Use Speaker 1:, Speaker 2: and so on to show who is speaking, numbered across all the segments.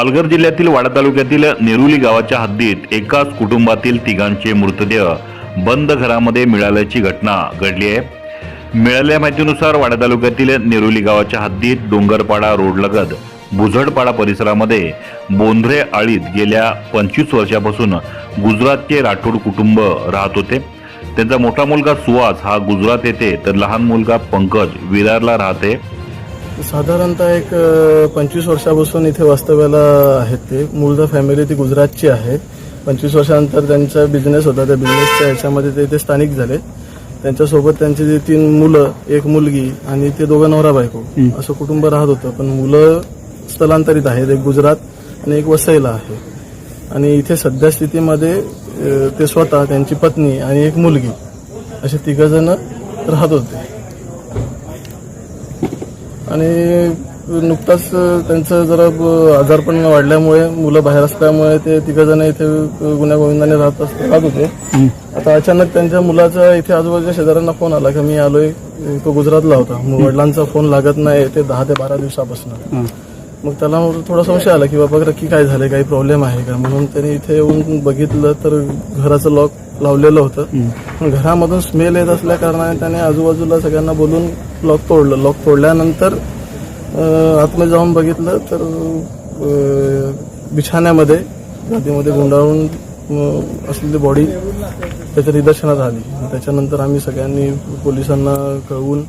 Speaker 1: पालघर जिल्ह्यातील वाडा तालुक्यातील नेरुली गावाच्या हद्दीत एकाच कुटुंबातील तिघांचे मृतदेह बंद घरामध्ये मिळाल्याची घटना घडली आहे. मिळालेल्या माहितीनुसार वाडा तालुक्यातील नेरुली गावाच्या हद्दीत डोंगरपाडा रोडलगत भुजडपाडा परिसरामध्ये बोंधरे आळीत गेल्या पंचवीस वर्षापासून गुजरातचे राठोड कुटुंब राहत होते. त्यांचा मोठा मुलगा सुहास हा गुजरात येथे तर लहान मुलगा पंकज विरारला राहते.
Speaker 2: साधारणतः एक पंचवीस वर्षापासून इथे वास्तव्याला आहेत ते. मूळचा फॅमिली ती गुजरातची आहे. पंचवीस वर्षानंतर त्यांचा बिझनेस होता. त्या बिझनेसच्या ह्याच्यामध्ये ते इथे स्थानिक झाले. त्यांच्यासोबत त्यांची जी तीन मुलं एक मुलगी आणि ते दोघं नवरा बायको असं कुटुंब राहत होतं. पण मुलं स्थलांतरित आहेत. एक गुजरात आणि एक वसईला आहे. आणि इथे सध्या स्थितीमध्ये ते स्वतः त्यांची पत्नी आणि एक मुलगी असे तिघ जण राहत होते. आणि नुकताच त्यांचं जरा आजारपण वाढल्यामुळे मुलं बाहेर असल्यामुळे ते तिघजण इथे गुन्ह्या गोविंदाने राहत राहत होते. आता अचानक त्यांच्या मुलाचा इथे आजूबाजूच्या शेजाऱ्यांना फोन आला की मी आलोय तो गुजरातला होता. मग वडिलांचा फोन लागत नाही ते दहा ते बारा दिवसापासून. मग त्याला थोडा संशय आला की बाबा नक्की काय झालंय काही प्रॉब्लेम आहे का? म्हणून त्यांनी इथे येऊन बघितलं तर घराचं लॉक लावलेलं होतं. पण घरामधून स्मेल येत असल्या कारणाने त्याने आजूबाजूला सगळ्यांना बोलून लॉक तोडलं. लॉक तोडल्यानंतर आतमध्ये जाऊन बघितलं तर बिछाण्यामध्ये गादीमध्ये गुंडाळून असलेली बॉडी त्याच्या निदर्शनात आली. त्याच्यानंतर आम्ही सगळ्यांनी पोलिसांना कळवून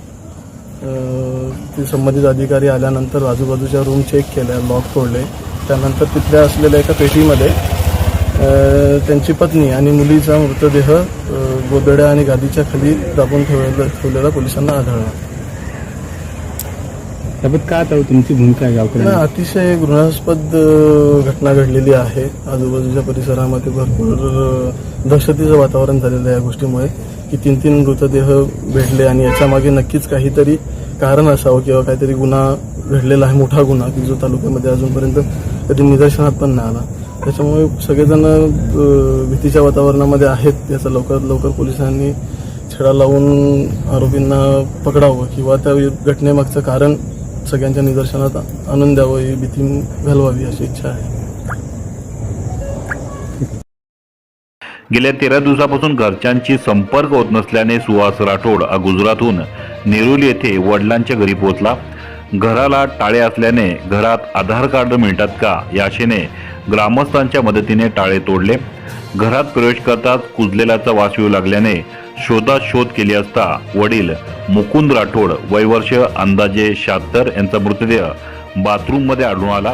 Speaker 2: ते संबंधित अधिकारी आल्यानंतर आजूबाजूच्या रूम चेक केल्या लॉक तोडले. त्यानंतर तिथल्या असलेल्या एका पेटीमध्ये त्यांची पत्नी आणि मुलीचा मृतदेह गोदड्या आणि गादीच्या खाली दाबून ठेवलेला ठेवलेला पोलिसांना आढळला.
Speaker 3: त्याबाबत काय आता तुमची भूमिका आहे गावकऱ्यांना?
Speaker 2: अतिशय घृणास्पद घटना घडलेली आहे. आजूबाजूच्या परिसरामध्ये भरपूर दहशतीचं वातावरण झालेलं आहे या गोष्टीमुळे की तीन तीन मृतदेह भेटले आणि याच्या मागे नक्कीच काहीतरी कारण असावं किंवा काहीतरी गुन्हा घडलेला आहे मोठा गुन्हा की जो तालुक्यामध्ये अजूनपर्यंत कधी निदर्शनात पण नाही आला. त्याच्यामुळे सगळेजण भीतीच्या वातावरणामध्ये आहेत. याचा लवकरात लवकर पोलिसांनी छडा लावून आरोपींना पकडावं किंवा त्या घटनेमागचं कारण सगळ्यांच्या निदर्शनात आणून द्यावं ही भीती घालवावी अशी इच्छा आहे.
Speaker 1: गेल्या तेरा दिवसापासून घरच्यांची संपर्क होत नसल्याने सुहास राठोड गुजरातहून नेरुल येथे वडिलांच्या घरी पोहोचला. घराला टाळे असल्याने घरात आधार कार्ड मिळतात का याशेने ग्रामस्थांच्या मदतीने टाळे तोडले. घरात प्रवेश करताच कुजलेल्याचा वास येऊ लागल्याने शोधात शोध केली असता वडील मुकुंद राठोड वयवर्ष अंदाजे शहात्तर यांचा मृतदेह बाथरूममध्ये आढळून आला.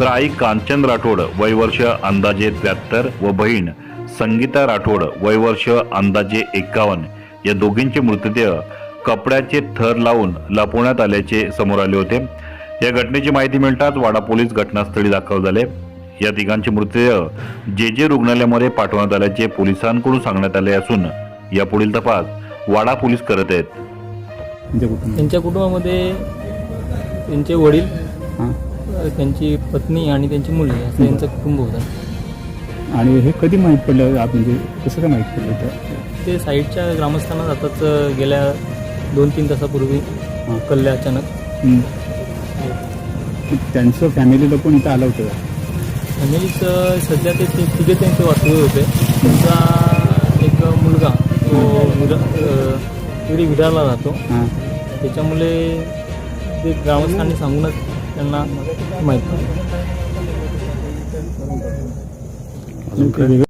Speaker 1: तर आई कांचन राठोड वयवर्ष अंदाजे त्र्याहत्तर व बहीण संगीता राठोड वयवर्ष अंदाजे एक्कावन्न या दोघींचे मृतदेह कपड्याचे थर लावून लपवण्यात आल्याचे समोर आले होते. या घटनेची माहिती मिळताच वाडा पोलीस घटनास्थळी दाखल झाले. या तिघांचे मृतदेह जे जे रुग्णालयामध्ये पाठवण्यात आल्याचे पोलिसांकडून सांगण्यात आले असून यापुढील तपास वाडा पोलीस करत आहेत.
Speaker 4: त्यांच्या कुटुंबामध्ये? त्यांचे वडील
Speaker 3: हां.
Speaker 4: त्यांची पत्नी आणि त्यांची मुलगी असं यांचं कुटुंब होतं.
Speaker 3: आणि हे कधी माहीत पडलं? म्हणजे कसं काय माहीत पडलं
Speaker 4: ते साईडच्या ग्रामस्थांना जातात गेल्या दोन तीन तासापूर्वी. कल्ले अचानक.
Speaker 3: त्यांचं फॅमिलीला पण इथं आलं होतं का?
Speaker 4: फॅमिलीचं सध्या ते ते- तिघे त्यांचे वास्तव्य होते त्यांचा एक मुलगा तो विरा अ, तिकडे विरारला राहतो
Speaker 3: हां
Speaker 4: त्याच्यामुळे ते ग्रामस्थांनी सांगूनच त्यांना माहीत पडलं
Speaker 3: अजून काही वेगळं